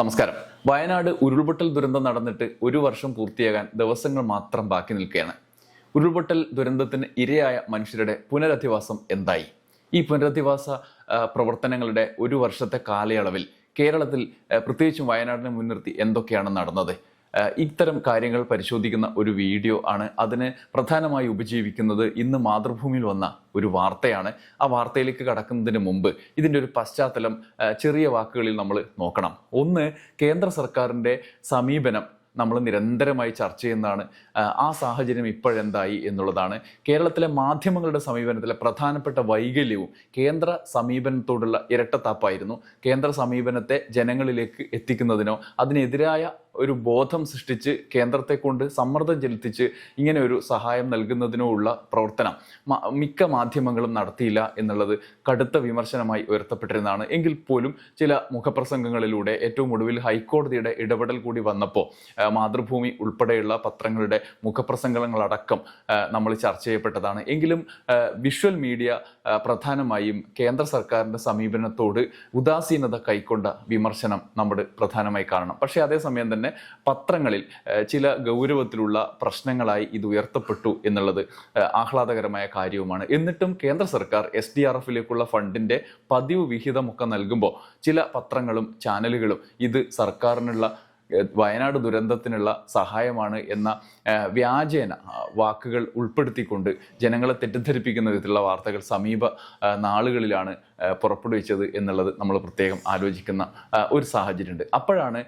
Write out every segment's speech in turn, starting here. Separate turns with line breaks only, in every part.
നമസ്കാരം. വയനാട് ഉരുൾപൊട്ടൽ ദുരന്തം നടന്നിട്ട് ഒരു വർഷം പൂർത്തിയാകാൻ ദിവസങ്ങൾ മാത്രം ബാക്കി നിൽക്കുകയാണ്. ഉരുൾപൊട്ടൽ ദുരന്തത്തിന് ഇരയായ മനുഷ്യരുടെ പുനരധിവാസം എന്തായി? ഈ പുനരധിവാസ പ്രവർത്തനങ്ങളുടെ ഒരു വർഷത്തെ കാലയളവിൽ കേരളത്തിൽ പ്രത്യേകിച്ചും വയനാടിനെ മുൻനിർത്തി എന്തൊക്കെയാണ് നടന്നത്? ഇത്തരം കാര്യങ്ങൾ പരിശോധിക്കുന്ന ഒരു വീഡിയോ ആണ് അതിന് പ്രധാനമായി ഉപജീവിക്കുന്നത് ഇന്ന് മാതൃഭൂമിയിൽ വന്ന ഒരു വാർത്തയാണ്. ആ വാർത്തയിലേക്ക് കടക്കുന്നതിന് മുമ്പ് ഇതിന്റെ ഒരു പശ്ചാത്തലം ചെറിയ വാക്കുകളിൽ നമ്മൾ നോക്കണം. ഒന്ന് കേന്ദ്ര സർക്കാരിന്റെ സമീപനം നമ്മൾ നിരന്തരമായി ചർച്ച ചെയ്യുന്നതാണ്. ആ, സാഹചര്യം ഇപ്പോഴെന്തായി എന്നുള്ളതാണ്. കേരളത്തിലെ മാധ്യമങ്ങളുടെ സമീപനത്തിലെ പ്രധാനപ്പെട്ട വൈകല്യവും കേന്ദ്ര സമീപനത്തോടുള്ള ഇരട്ടത്താപ്പായിരുന്നു. കേന്ദ്ര സമീപനത്തെ ജനങ്ങളിലേക്ക് എത്തിക്കുന്നതിനോ അതിനെതിരായ ഒരു ബോധം സൃഷ്ടിച്ച് കേന്ദ്രത്തെ കൊണ്ട് സമ്മർദ്ദം ചെലുത്തിച്ച് ഇങ്ങനെ ഒരു സഹായം നൽകുന്നതിനോ ഉള്ള പ്രവർത്തനം മിക്ക മാധ്യമങ്ങളും നടത്തിയില്ല എന്നുള്ളത് കടുത്ത വിമർശനമായി ഉയർത്തപ്പെട്ടിരുന്നതാണ്. എങ്കിൽ പോലും ചില മുഖപ്രസംഗങ്ങളിലൂടെ ഏറ്റവും ഒടുവിൽ ഹൈക്കോടതിയുടെ ഇടപെടൽ കൂടി വന്നപ്പോൾ മാതൃഭൂമി ഉൾപ്പെടെയുള്ള പത്രങ്ങളുടെ മുഖപ്രസംഗങ്ങളടക്കം നമ്മൾ ചർച്ച ചെയ്യപ്പെട്ടതാണ്. എങ്കിലും വിഷ്വൽ മീഡിയ പ്രധാനമായും കേന്ദ്ര സർക്കാരിന്റെ സമീപനത്തോട് ഉദാസീനത കൈക്കൊണ്ട വിമർശനം നമ്മൾ പ്രധാനമായി കാണണം. പക്ഷേ അതേസമയം തന്നെ പത്രങ്ങളിൽ ചില ഗൗരവത്തിലുള്ള പ്രശ്നങ്ങളായി ഇത് ഉയർത്തപ്പെട്ടു എന്നുള്ളത് ആഹ്ലാദകരമായ കാര്യവുമാണ്. എന്നിട്ടും കേന്ദ്ര സർക്കാർ എസ് ഡി ആർ എഫിലേക്കുള്ള ഫണ്ടിന്റെ പതിവ് വിഹിതമൊക്കെ നൽകുമ്പോൾ ചില പത്രങ്ങളും ചാനലുകളും ഇത് സർക്കാരിനുള്ള വയനാട് ദുരന്തത്തിനുള്ള സഹായമാണ് എന്ന വ്യാജേന വാക്കുകൾ ഉൾപ്പെടുത്തിക്കൊണ്ട് ജനങ്ങളെ തെറ്റിദ്ധരിപ്പിക്കുന്ന വിധത്തിലുള്ള വാർത്തകൾ സമീപ നാളുകളിലാണ് പുറപ്പെടുവിച്ചത് എന്നുള്ളത് നമ്മൾ പ്രത്യേകം ആലോചിക്കുന്ന ഒരു സാഹചര്യമുണ്ട്. അപ്പോഴാണ്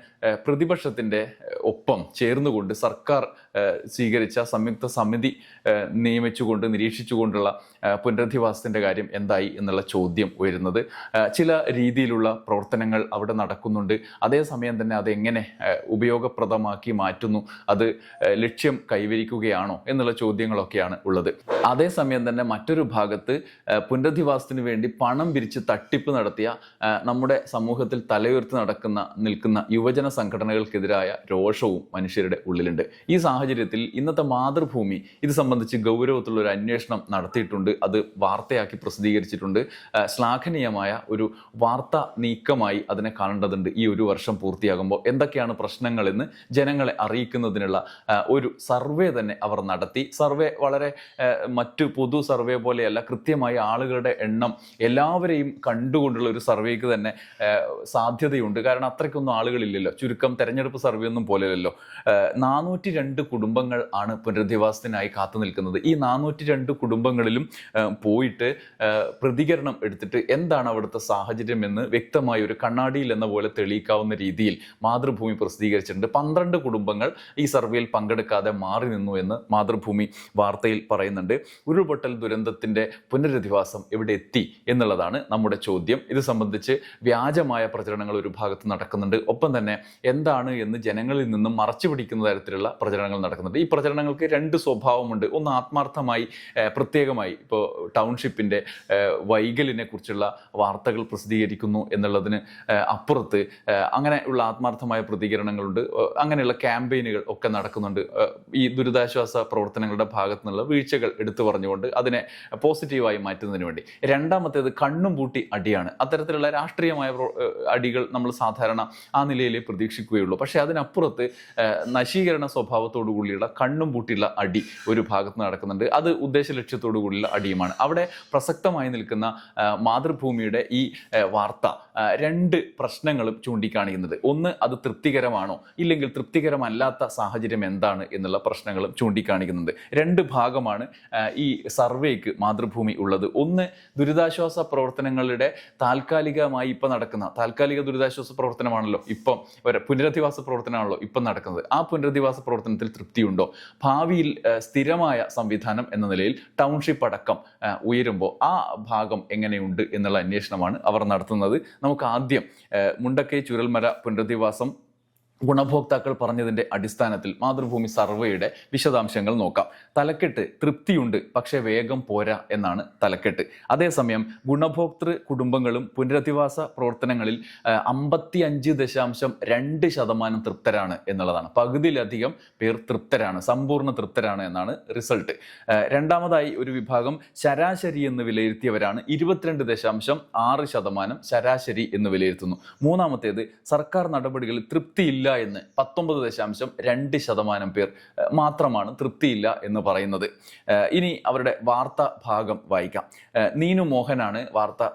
പ്രതിപക്ഷത്തിന്റെ ഒപ്പം ചേർന്നുകൊണ്ട് സർക്കാർ സ്വീകരിച്ച സംയുക്ത സമിതി നിയമിച്ചുകൊണ്ട് നിരീക്ഷിച്ചുകൊണ്ടുള്ള പുനരധിവാസത്തിന്റെ കാര്യം എന്തായി എന്നുള്ള ചോദ്യം ഉയരുന്നത്. ചില രീതിയിലുള്ള പ്രവർത്തനങ്ങൾ അവിടെ നടക്കുന്നുണ്ട്. അതേസമയം തന്നെ അതെങ്ങനെ ഉപയോഗപ്രദമാക്കി മാറ്റുന്നു അത് ലക്ഷ്യം കൈവരിക്കുകയാണോ എന്നുള്ള ചോദ്യങ്ങളൊക്കെയാണ് ഉള്ളത്. അതേസമയം തന്നെ മറ്റൊരു ഭാഗത്ത് പുനരധിവാസത്തിന് വേണ്ടി പണം പിരിച്ച് തട്ടിപ്പ് നടത്തിയ നമ്മുടെ സമൂഹത്തിൽ തലയുയർത്തി നടക്കുന്ന നിൽക്കുന്ന യുവജന സംഘടനകൾക്കെതിരായ രോഷവും മനുഷ്യരുടെ ഉള്ളിലുണ്ട്. ഈ സാഹചര്യത്തിൽ ഇന്നത്തെ മാതൃഭൂമി ഇത് സംബന്ധിച്ച് ഗൗരവത്തിലുള്ള ഒരു അന്വേഷണം നടത്തിയിട്ടുണ്ട്. അത് വാർത്തയാക്കി പ്രസിദ്ധീകരിച്ചിട്ടുണ്ട്. ശ്ലാഘനീയമായ ഒരു വാർത്താ നീക്കമായി അതിനെ കാണേണ്ടതുണ്ട് ഈ ഒരു വർഷം പൂർത്തിയാകുമ്പോൾ. എന്തൊക്കെയാണ് പ്രശ്നങ്ങളെന്ന് ജനങ്ങളെ അറിയിക്കുന്നതിനുള്ള ഒരു സർവേ തന്നെ അവർ നടത്തി. സർവേ വളരെ മറ്റു പൊതു സർവേ പോലെയല്ല കൃത്യമായി ആളുകളുടെ എണ്ണം എല്ലാവരെയും കണ്ടുകൊണ്ടുള്ള ഒരു സർവേക്ക് തന്നെ സാധ്യതയുണ്ട്. കാരണം അത്രയ്ക്കൊന്നും ആളുകളില്ലല്ലോ. ചുരുക്കം തെരഞ്ഞെടുപ്പ് സർവേ ഒന്നും പോലെയല്ലോ നാനൂറ്റി രണ്ട് കുടുംബങ്ങൾ ആണ് പുനരധിവാസത്തിനായി കാത്തു നിൽക്കുന്നത്. ഈ നാനൂറ്റി രണ്ട് കുടുംബങ്ങളിലും പോയിട്ട് പ്രതികരണം എടുത്തിട്ട് എന്താണ് അവിടുത്തെ സാഹചര്യം എന്ന് വ്യക്തമായി ഒരു കണ്ണാടിയിൽ എന്ന പോലെ തെളിയിക്കാവുന്ന രീതിയിൽ മാതൃഭൂമി പ്രസിദ്ധീകരിച്ചിട്ടുണ്ട്. പന്ത്രണ്ട് കുടുംബങ്ങൾ ഈ സർവേയിൽ പങ്കെടുക്കാതെ മാറി നിന്നു എന്ന് മാതൃഭൂമി വാർത്തയിൽ പറയുന്നുണ്ട്. ഉരുൾപൊട്ടൽ ദുരന്തത്തിന്റെ പുനരധിവാസം എവിടെ എത്തി എന്നുള്ളതാണ് നമ്മുടെ ചോദ്യം. ഇത് സംബന്ധിച്ച് വ്യാജമായ പ്രചരണങ്ങൾ ഒരു ഭാഗത്ത് നടക്കുന്നുണ്ട്. ഒപ്പം തന്നെ എന്താണ് എന്ന് ജനങ്ങളിൽ നിന്നും മറച്ചു പിടിക്കുന്ന തരത്തിലുള്ള പ്രചരണങ്ങൾ നടക്കുന്നുണ്ട്. ഈ പ്രചരണങ്ങൾക്ക് രണ്ട് സ്വഭാവമുണ്ട്. ഒന്ന് ആത്മാർത്ഥമായി പ്രത്യേകമായി ഇപ്പോൾ ടൗൺഷിപ്പിന്റെ വൈകലിനെ കുറിച്ചുള്ള വാർത്തകൾ പ്രസിദ്ധീകരിക്കുന്നു എന്നുള്ളതിന് അപ്പുറത്ത് അങ്ങനെ അങ്ങനെയുള്ള ആത്മാർത്ഥമായ പ്രതികരണങ്ങളുണ്ട്. അങ്ങനെയുള്ള ക്യാമ്പയിനുകൾ ഒക്കെ നടക്കുന്നുണ്ട്. ഈ ദുരിതാശ്വാസ പ്രവർത്തനങ്ങളുടെ ഭാഗത്തു നിന്നുള്ള വീഴ്ചകൾ എടുത്തു പറഞ്ഞുകൊണ്ട് അതിനെ പോസിറ്റീവായി മാറ്റുന്നതിന് വേണ്ടി. രണ്ടാമത്തേത് കണ്ണും പൂട്ടി അടിയാണ്. അത്തരത്തിലുള്ള രാഷ്ട്രീയമായ അടികൾ നമ്മൾ സാധാരണ ആ നിലയിൽ പ്രതീക്ഷിക്കുകയുള്ളൂ. പക്ഷേ അതിനപ്പുറത്ത് നശീകരണ സ്വഭാവത്തോടു കൂടിയുള്ള കണ്ണും പൂട്ടിയുള്ള അടി ഒരു ഭാഗത്ത് നടക്കുന്നുണ്ട്. അത് ഉദ്ദേശ ലക്ഷ്യത്തോടു കൂടിയുള്ള അടിയുമാണ്. അവിടെ പ്രസക്തമായി നിൽക്കുന്ന മാതൃഭൂമിയുടെ ഈ വാർത്ത രണ്ട് പ്രശ്നങ്ങളും ചൂണ്ടിക്കാണിക്കുന്നത്. ഒന്ന് അത് തൃപ്തികരമാണോ? ഇല്ലെങ്കിൽ തൃപ്തികരമല്ലാത്ത സാഹചര്യം എന്താണ് എന്നുള്ള പ്രശ്നങ്ങളും ചൂണ്ടിക്കാണിക്കുന്നുണ്ട്. രണ്ട് ഭാഗമാണ് ഈ സർവേക്ക് മാതൃഭൂമി ഉള്ളത്. ഒന്ന് ദുരിതാശ്വാസ പ്രവർത്തനങ്ങളുടെ താൽക്കാലികമായി ഇപ്പം നടക്കുന്ന താൽക്കാലിക ദുരിതാശ്വാസ പ്രവർത്തനമാണല്ലോ ഇപ്പം പുനരധിവാസ പ്രവർത്തനമാണല്ലോ ഇപ്പം നടക്കുന്നത്. ആ പുനരധിവാസ പ്രവർത്തനത്തിൽ തൃപ്തിയുണ്ടോ? ഭാവിയിൽ സ്ഥിരമായ സംവിധാനം എന്ന നിലയിൽ ടൗൺഷിപ്പ് അടക്കം ഉയരുമ്പോൾ ആ ഭാഗം എങ്ങനെയുണ്ട് എന്നുള്ള അന്വേഷണമാണ് അവർ നടത്തുന്നത്. നമുക്ക് ആദ്യം മുണ്ടക്കൈ ചുരൽമര പുനരധിവാസം ഗുണഭോക്താക്കൾ പറഞ്ഞതിന്റെ അടിസ്ഥാനത്തിൽ മാതൃഭൂമി സർവേയുടെ വിശദാംശങ്ങൾ നോക്കാം. തലക്കെട്ട് തൃപ്തിയുണ്ട് പക്ഷേ വേഗം പോരാ എന്നാണ് തലക്കെട്ട്. അതേസമയം ഗുണഭോക്തൃ കുടുംബങ്ങളും പുനരധിവാസ പ്രവർത്തനങ്ങളിൽ അമ്പത്തി അഞ്ച് ദശാംശം രണ്ട് ശതമാനം തൃപ്തരാണ് എന്നുള്ളതാണ്. പകുതിയിലധികം പേർ തൃപ്തരാണ് സമ്പൂർണ തൃപ്തരാണ് എന്നാണ് റിസൾട്ട്. രണ്ടാമതായി ഒരു വിഭാഗം ശരാശരി എന്ന് വിലയിരുത്തിയവരാണ്. ഇരുപത്തിരണ്ട് ദശാംശം ആറ് ശതമാനം ശരാശരി എന്ന് വിലയിരുത്തുന്നു. മൂന്നാമത്തേത് സർക്കാർ നടപടികളിൽ തൃപ്തിയില്ല എന്ന് പത്തൊമ്പത് ദശാംശം രണ്ട് ശതമാനം പേർ മാത്രമാണ് തൃപ്തിയില്ല എന്ന് പറയുന്നത്. ഇനി അവരുടെ വാർത്താ ഭാഗം വായിക്കാം. നീനു മോഹനാണ് വാർത്ത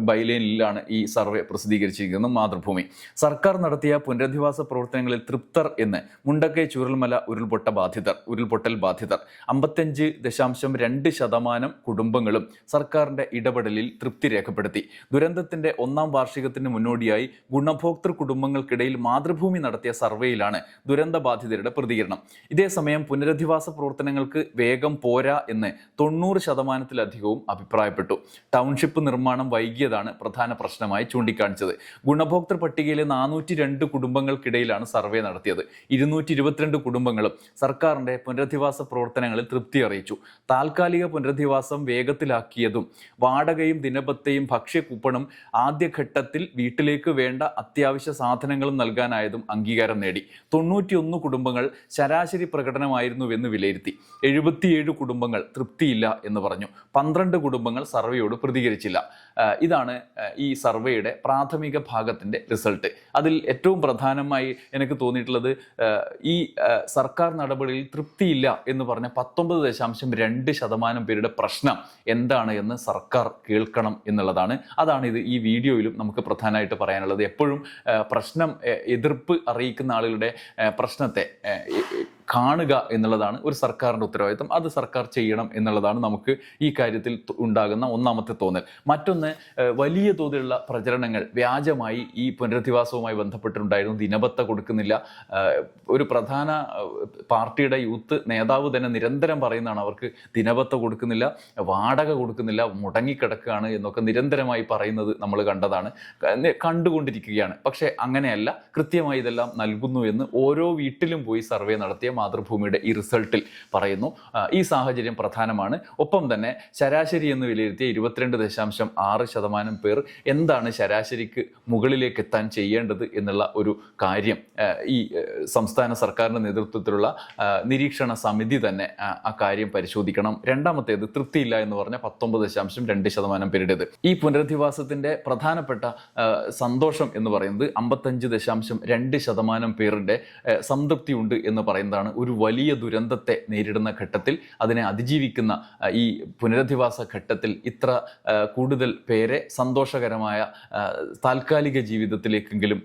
ബൈലൈനിലാണ് ഈ സർവേ പ്രസിദ്ധീകരിച്ചിരിക്കുന്നത് മാതൃഭൂമി. സർക്കാർ നടത്തിയ പുനരധിവാസ പ്രവർത്തനങ്ങളിൽ തൃപ്തർ എന്ന് മുണ്ടക്കൈ ചുരുൾമല ഉരുൾപൊട്ട ബാധിതർ ഉരുൾപൊട്ടൽ ബാധിതർ. അമ്പത്തഞ്ച് ദശാംശം രണ്ട് ശതമാനം കുടുംബങ്ങളും സർക്കാരിന്റെ ഇടപെടലിൽ തൃപ്തി രേഖപ്പെടുത്തി. ദുരന്തത്തിന്റെ ഒന്നാം വാർഷികത്തിന് മുന്നോടിയായി ഗുണഭോക്തൃ കുടുംബങ്ങൾക്കിടയിൽ മാതൃഭൂമി നടത്തിയ സർവേയിലാണ് ദുരന്ത ബാധിതരുടെ പ്രതികരണം ഇതേസമയം പുനരധിവാസ പ്രവർത്തനങ്ങൾക്ക് വേഗം പോരാ എന്ന് തൊണ്ണൂറ് ശതമാനത്തിലധികവും അഭിപ്രായപ്പെട്ടു. ടൗൺഷിപ്പ് നിർമ്മാണം വൈകിയതാണ് പ്രധാന പ്രശ്നമായി ചൂണ്ടിക്കാണിച്ചത്. ഗുണഭോക്തൃ പട്ടികയിലെ നാനൂറ്റി രണ്ട് കുടുംബങ്ങൾക്കിടയിലാണ് സർവേ നടത്തിയത്. ഇരുന്നൂറ്റി ഇരുപത്തിരണ്ട് കുടുംബങ്ങളും സർക്കാരിന്റെ പുനരധിവാസ പ്രവർത്തനങ്ങളിൽ തൃപ്തി അറിയിച്ചു. താൽക്കാലിക പുനരധിവാസം വേഗത്തിലാക്കിയതും വാടകയും ദിനബത്തയും ഭക്ഷ്യ കൂപ്പണും ആദ്യഘട്ടത്തിൽ വീട്ടിലേക്ക് വേണ്ട അത്യാവശ്യ സാധനങ്ങളും നൽകാനായതും അംഗീകാരം നേടി. തൊണ്ണൂറ്റിയൊന്ന് കുടുംബങ്ങൾ ശരാശരി പ്രകടനമായിരുന്നുവെന്ന് വിലയിരുത്തി. എഴുപത്തിയേഴ് കുടുംബങ്ങൾ തൃപ്തിയില്ല എന്ന് പറഞ്ഞു. പന്ത്രണ്ട് കുടുംബങ്ങൾ സർവേയോട് പ്രതികരിച്ചില്ല. ഇതാണ് ഈ സർവേയുടെ പ്രാഥമിക ഭാഗത്തിന്റെ റിസൾട്ട്. അതിൽ ഏറ്റവും പ്രധാനമായി എനിക്ക് തോന്നിയിട്ടുള്ളത് ഈ സർക്കാർ നടപടിയിൽ തൃപ്തിയില്ല എന്ന് പറഞ്ഞ പത്തൊമ്പത് ദശാംശം രണ്ട് ശതമാനം പേരുടെ പ്രശ്നം എന്താണ് എന്ന് സർക്കാർ കേൾക്കണം എന്നുള്ളതാണ്. അതാണ് ഇത് ഈ വീഡിയോയിലും നമുക്ക് പ്രധാനമായിട്ട് പറയാനുള്ളത്. എപ്പോഴും പ്രശ്നം എതിർപ്പ് അറിയിക്കുന്ന ആളുകളുടെ പ്രശ്നത്തെ കാണുക എന്നുള്ളതാണ് ഒരു സർക്കാരിന്റെ ഉത്തരവാദിത്തം. അത് സർക്കാർ ചെയ്യണം എന്നുള്ളതാണ് നമുക്ക് ഈ കാര്യത്തിൽ ഉണ്ടാകുന്ന ഒന്നാമത്തെ തോന്നൽ. മറ്റൊന്ന് വലിയ തോതിലുള്ള പ്രചരണങ്ങൾ വ്യാജമായി ഈ പുനരധിവാസവുമായി ബന്ധപ്പെട്ടിട്ടുണ്ടായിരുന്നു. ദിനബത്ത കൊടുക്കുന്നില്ല. ഒരു പ്രധാന പാർട്ടിയുടെ യൂത്ത് നേതാവ് തന്നെ നിരന്തരം പറയുന്നതാണ് അവർക്ക് ദിനബത്ത കൊടുക്കുന്നില്ല വാടക കൊടുക്കുന്നില്ല മുടങ്ങിക്കിടക്കുകയാണ് എന്നൊക്കെ നിരന്തരമായി പറയുന്നത് നമ്മൾ കണ്ടതാണ്. കണ്ടുകൊണ്ടിരിക്കുകയാണ്. പക്ഷേ അങ്ങനെയല്ല. കൃത്യമായി ഇതെല്ലാം നൽകുന്നു എന്ന് ഓരോ വീട്ടിലും പോയി സർവേ നടത്തിയ മാതൃഭൂമിയുടെ ഈ റിസൾട്ടിൽ പറയുന്നു. ഈ സാഹചര്യം പ്രധാനമാണ്. ഒപ്പം തന്നെ ശരാശരി എന്ന് വിലയിരുത്തിയ ഇരുപത്തിരണ്ട് ദശാംശം ആറ് ശതമാനം പേർ എന്താണ് ശരാശരിക്ക് മുകളിലേക്ക് എത്താൻ ചെയ്യേണ്ടത് എന്നുള്ള ഒരു കാര്യം ഈ സംസ്ഥാന സർക്കാരിന്റെ നേതൃത്വത്തിലുള്ള നിരീക്ഷണ സമിതി തന്നെ ആ, കാര്യം പരിശോധിക്കണം. രണ്ടാമത്തേത് തൃപ്തിയില്ല എന്ന് പറഞ്ഞ പത്തൊമ്പത് ദശാംശം രണ്ട് ശതമാനം പേരുടേത്. ഈ പുനരധിവാസത്തിന്റെ പ്രധാനപ്പെട്ട സന്തോഷം എന്ന് പറയുന്നത് അമ്പത്തഞ്ച് ദശാംശം രണ്ട് ശതമാനം പേരുടെ സംതൃപ്തിയുണ്ട് എന്ന് പറയുന്നതാണ് ഒരു വലിയ ദുരന്തത്തെ നേരിടുന്ന ഘട്ടത്തിൽ അതിനെ അതിജീവിക്കുന്ന ഈ പുനരധിവാസ ഘട്ടത്തിൽ ഇത്ര കൂടുതൽ പേരെ സന്തോഷകരമായ താൽക്കാലിക ജീവിതത്തിലേക്കെങ്കിലും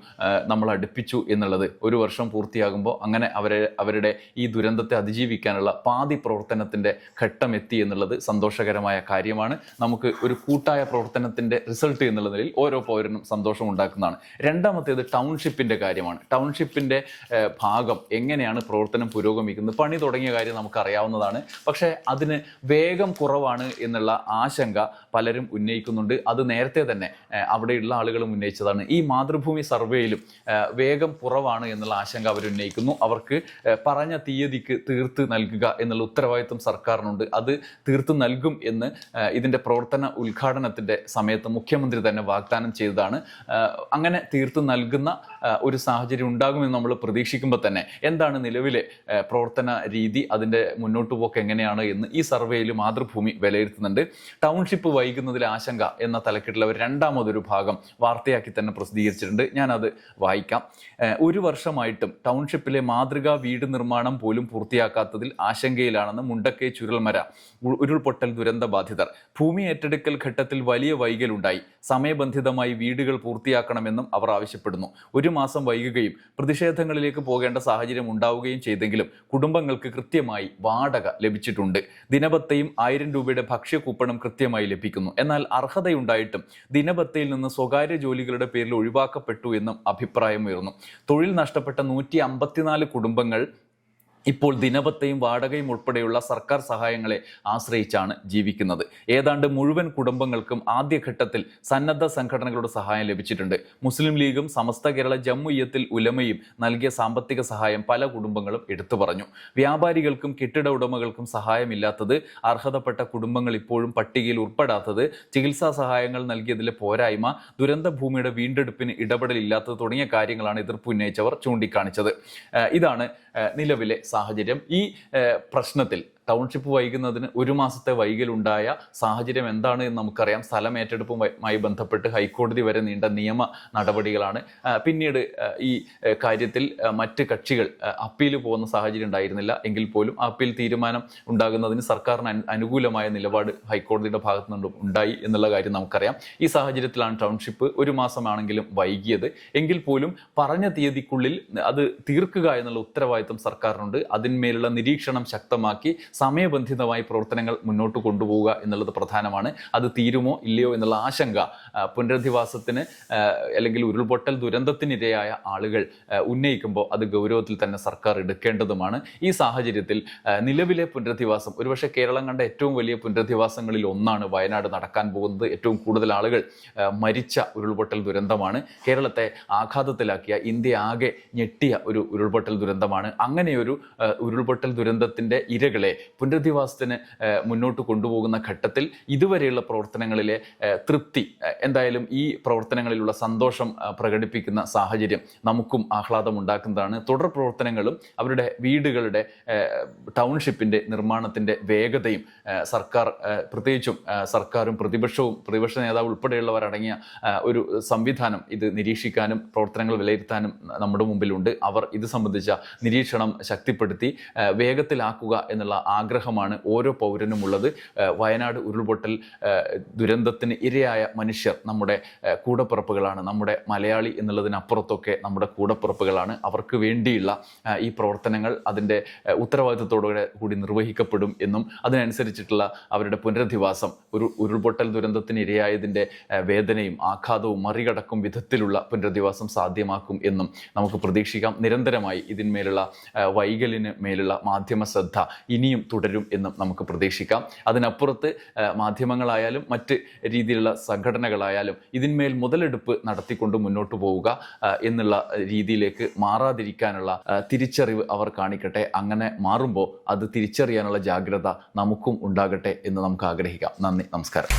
നമ്മൾ അടുപ്പിച്ചു എന്നുള്ളത് ഒരു വർഷം പൂർത്തിയാകുമ്പോൾ അങ്ങനെ അവരെ അവരുടെ ഈ ദുരന്തത്തെ അതിജീവിക്കാനുള്ള പാതി പ്രവർത്തനത്തിന്റെ ഘട്ടം എത്തി എന്നുള്ളത് സന്തോഷകരമായ കാര്യമാണ്. നമുക്ക് ഒരു കൂട്ടായ പ്രവർത്തനത്തിന്റെ റിസൾട്ട് എന്നുള്ള നിലയിൽ ഓരോ പൗരനും സന്തോഷം ഉണ്ടാക്കുന്നതാണ്. രണ്ടാമത്തേത് ടൗൺഷിപ്പിന്റെ കാര്യമാണ്. ടൗൺഷിപ്പിന്റെ ഭാഗം എങ്ങനെയാണ് പ്രവർത്തനം പുരോഗമിക്കുന്നത് പണി തുടങ്ങിയ കാര്യം നമുക്കറിയാവുന്നതാണ്. പക്ഷേ അതിന് വേഗം കുറവാണ് എന്നുള്ള ആശങ്ക പലരും ഉന്നയിക്കുന്നുണ്ട്. അത് നേരത്തെ തന്നെ അവിടെയുള്ള ആളുകളും ഉന്നയിച്ചതാണ്. ഈ മാതൃഭൂമി സർവേയിലും വേഗം കുറവാണ് എന്നുള്ള ആശങ്ക അവർ ഉന്നയിക്കുന്നു. അവർക്ക് പറഞ്ഞ തീയതിക്ക് തീർത്ത് നൽകുക എന്നുള്ള ഉത്തരവാദിത്വം സർക്കാരിനുണ്ട്. അത് തീർത്ത് നൽകും എന്ന് ഇതിന്റെ പ്രവർത്തന ഉദ്ഘാടനത്തിന്റെ സമയത്ത് മുഖ്യമന്ത്രി തന്നെ വാഗ്ദാനം ചെയ്തതാണ്. അങ്ങനെ തീർത്ത് നൽകുന്ന ഒരു സാഹചര്യം ഉണ്ടാകുമെന്ന് നമ്മൾ പ്രതീക്ഷിക്കുമ്പോൾ തന്നെ എന്താണ് നിലവിലെ പ്രവർത്തന രീതി അതിന്റെ മുന്നോട്ട് പോക്ക് എങ്ങനെയാണ് എന്ന് ഈ സർവേയിൽ മാതൃഭൂമി വിലയിരുത്തുന്നുണ്ട്. ടൗൺഷിപ്പ് വൈകുന്നതിൽ ആശങ്ക എന്ന തലക്കെട്ടിൽ അവർ രണ്ടാമതൊരു ഭാഗം വാർത്തയാക്കി തന്നെ പ്രസിദ്ധീകരിച്ചിട്ടുണ്ട്. ഞാനത് വായിക്കാം. ഒരു വർഷമായിട്ടും ടൗൺഷിപ്പിലെ മാതൃകാ വീട് നിർമ്മാണം പോലും പൂർത്തിയാക്കാത്തതിൽ ആശങ്കയിലാണെന്ന് മുണ്ടക്കൈ ചുരൽമര ഉരുൾപൊട്ടൽ ദുരന്ത ബാധിതർ. ഭൂമി ഏറ്റെടുക്കൽ ഘട്ടത്തിൽ വലിയ വൈകലുണ്ടായി. സമയബന്ധിതമായി വീടുകൾ പൂർത്തിയാക്കണമെന്നും അവർ ആവശ്യപ്പെടുന്നു. ഒരു മാസം വൈകുകയും പ്രതിഷേധങ്ങളിലേക്ക് പോകേണ്ട സാഹചര്യം ഉണ്ടാവുകയും ചെയ്തെങ്കിലും കുടുംബങ്ങൾക്ക് കൃത്യമായി വാടക ലഭിച്ചിട്ടുണ്ട്. ദിനപത്തയും ആയിരം രൂപയുടെ ഭക്ഷ്യ കൂപ്പണം കൃത്യമായി ലഭിക്കുന്നു. എന്നാൽ അർഹതയുണ്ടായിട്ടും ദിനപത്തയിൽ നിന്ന് സ്വകാര്യ ജോലികളുടെ പേരിൽ ഒഴിവാക്കപ്പെട്ടു എന്നും അഭിപ്രായമുയർന്നു തൊഴിൽ നഷ്ടപ്പെട്ട നൂറ്റി കുടുംബങ്ങൾ ഇപ്പോൾ ദിനപത്തെയും വാടകയും ഉൾപ്പെടെയുള്ള സർക്കാർ സഹായങ്ങളെ ആശ്രയിച്ചാണ് ജീവിക്കുന്നത്. ഏതാണ്ട് മുഴുവൻ കുടുംബങ്ങൾക്കും ആദ്യഘട്ടത്തിൽ സന്നദ്ധ സംഘടനകളുടെ സഹായം ലഭിച്ചിട്ടുണ്ട്. മുസ്ലിം ലീഗും സമസ്ത കേരള ജമ്മുയ്യത്തിൽ ഉലമയും നൽകിയ സാമ്പത്തിക സഹായം പല കുടുംബങ്ങളും എടുത്തു പറഞ്ഞു. വ്യാപാരികൾക്കും കെട്ടിട ഉടമകൾക്കും സഹായമില്ലാത്തത് അർഹതപ്പെട്ട കുടുംബങ്ങൾ ഇപ്പോഴും പട്ടികയിൽ ഉൾപ്പെടാത്തത് ചികിത്സാ സഹായങ്ങൾ നൽകിയതിലെ പോരായ്മ ദുരന്ത ഭൂമിയുടെ വീണ്ടെടുപ്പിന് ഇടപെടലില്ലാത്തത് തുടങ്ങിയ കാര്യങ്ങളാണ് എതിർപ്പ് ഉന്നയിച്ചവർ ചൂണ്ടിക്കാണിച്ചത്. ഇതാണ് നിലവിലെ സാഹചര്യം ഈ പ്രശ്നത്തിൽ. ടൗൺഷിപ്പ് വൈകുന്നതിന് ഒരു മാസത്തെ വൈകലുണ്ടായ സാഹചര്യം എന്താണ് എന്ന് നമുക്കറിയാം. സ്ഥലം ഏറ്റെടുപ്പുമായി ബന്ധപ്പെട്ട് ഹൈക്കോടതി വരെ നീണ്ട നിയമ നടപടികളാണ്. പിന്നീട് ഈ കാര്യത്തിൽ മറ്റ് കക്ഷികൾ അപ്പീൽ പോകുന്ന സാഹചര്യം ഉണ്ടായിരുന്നില്ല. എങ്കിൽ പോലും അപ്പീൽ തീരുമാനം ഉണ്ടാകുന്നതിന് സർക്കാരിന് അനുകൂലമായ നിലപാട് ഹൈക്കോടതിയുടെ ഭാഗത്തു നിന്നും ഉണ്ടായി എന്നുള്ള കാര്യം നമുക്കറിയാം. ഈ സാഹചര്യത്തിലാണ് ടൗൺഷിപ്പ് ഒരു മാസമാണെങ്കിലും വൈകിയത്. എങ്കിൽ പോലും പറഞ്ഞ തീയതിക്കുള്ളിൽ അത് തീർക്കുക എന്നുള്ള ഉത്തരവാദിത്വം സർക്കാരിനുണ്ട്. അതിന്മേലുള്ള നിരീക്ഷണം ശക്തമാക്കി സമയബന്ധിതമായി പ്രവർത്തനങ്ങൾ മുന്നോട്ട് കൊണ്ടുപോവുക എന്നുള്ളത് പ്രധാനമാണ്. അത് തീരുമോ ഇല്ലയോ എന്നുള്ള ആശങ്ക പുനരധിവാസത്തിന് അല്ലെങ്കിൽ ഉരുൾപൊട്ടൽ ദുരന്തത്തിനിരയായ ആളുകൾ ഉന്നയിക്കുമ്പോൾ അത് ഗൗരവത്തിൽ തന്നെ സർക്കാർ എടുക്കേണ്ടതുമാണ്. ഈ സാഹചര്യത്തിൽ നിലവിലെ പുനരധിവാസം ഒരുപക്ഷെ കേരളം കണ്ട ഏറ്റവും വലിയ പുനരധിവാസങ്ങളിൽ ഒന്നാണ് വയനാട് നടക്കാൻ പോകുന്നത്. ഏറ്റവും കൂടുതൽ ആളുകൾ മരിച്ച ഉരുൾപൊട്ടൽ ദുരന്തമാണ്. കേരളത്തെ ആഘാതത്തിലാക്കിയ ഇന്ത്യ ആകെ ഞെട്ടിയ ഒരു ഉരുൾപൊട്ടൽ ദുരന്തമാണ്. അങ്ങനെയൊരു ഉരുൾപൊട്ടൽ ദുരന്തത്തിന്റെ ഇരകളെ പുനരധിവാസത്തിന് മുന്നോട്ട് കൊണ്ടുപോകുന്ന ഘട്ടത്തിൽ ഇതുവരെയുള്ള പ്രവർത്തനങ്ങളിലെ തൃപ്തി എന്തായാലും ഈ പ്രവർത്തനങ്ങളിലുള്ള സന്തോഷം പ്രകടിപ്പിക്കുന്ന സാഹചര്യം നമുക്കും ആഹ്ലാദം ഉണ്ടാക്കുന്നതാണ്. തുടർ പ്രവർത്തനങ്ങളും അവരുടെ വീടുകളുടെ ടൗൺഷിപ്പിന്റെ നിർമ്മാണത്തിന്റെ വേഗതയും സർക്കാർ പ്രത്യേകിച്ചും സർക്കാരും പ്രതിപക്ഷവും പ്രതിപക്ഷ നേതാവ് ഉൾപ്പെടെയുള്ളവരടങ്ങിയ ഒരു സംവിധാനം ഇത് നിരീക്ഷിക്കാനും പ്രവർത്തനങ്ങൾ വിലയിരുത്താനും നമ്മുടെ മുമ്പിലുണ്ട്. അവർ ഇത് സംബന്ധിച്ച നിരീക്ഷണം ശക്തിപ്പെടുത്തി വേഗത്തിലാക്കുക എന്നുള്ള ആഗ്രഹമാണ് ഓരോ പൗരനും ഉള്ളത്. വയനാട് ഉരുൾപൊട്ടൽ ദുരന്തത്തിന് ഇരയായ മനുഷ്യർ നമ്മുടെ കൂടപ്പുറപ്പുകളാണ്. നമ്മുടെ മലയാളി എന്നുള്ളതിനപ്പുറത്തൊക്കെ നമ്മുടെ കൂടപ്പുറപ്പുകളാണ്. അവർക്ക് വേണ്ടിയുള്ള ഈ പ്രവർത്തനങ്ങൾ അതിന്റെ ഉത്തരവാദിത്തത്തോടുകൂടെ കൂടി നിർവഹിക്കപ്പെടും എന്നും അതിനനുസരിച്ചിട്ടുള്ള അവരുടെ പുനരധിവാസം ഒരു ഉരുൾപൊട്ടൽ ദുരന്തത്തിന് ഇരയായതിന്റെ വേദനയും ആഘാതവും മറികടക്കും വിധത്തിലുള്ള പുനരധിവാസം സാധ്യമാക്കും എന്നും നമുക്ക് പ്രതീക്ഷിക്കാം. നിരന്തരമായി ഇതിന്മേലുള്ള വൈകലിന് മേലുള്ള മാധ്യമ ശ്രദ്ധ ഇനിയും തുടരും എന്നും നമുക്ക് പ്രതീക്ഷിക്കാം. അതിനപ്പുറത്ത് മാധ്യമങ്ങളായാലും മറ്റ് രീതിയിലുള്ള സംഘടനകളായാലും ഇതിന്മേൽ മുതലെടുപ്പ് നടത്തിക്കൊണ്ട് മുന്നോട്ട് പോവുക എന്നുള്ള രീതിയിലേക്ക് മാറാതിരിക്കാനുള്ള തിരിച്ചറിവ് അവർ കാണിക്കട്ടെ. അങ്ങനെ മാറുമ്പോൾ അത് തിരിച്ചറിയാനുള്ള ജാഗ്രത നമുക്കും ഉണ്ടാകട്ടെ എന്ന് നമുക്ക് ആഗ്രഹിക്കാം. നന്ദി നമസ്കാരം.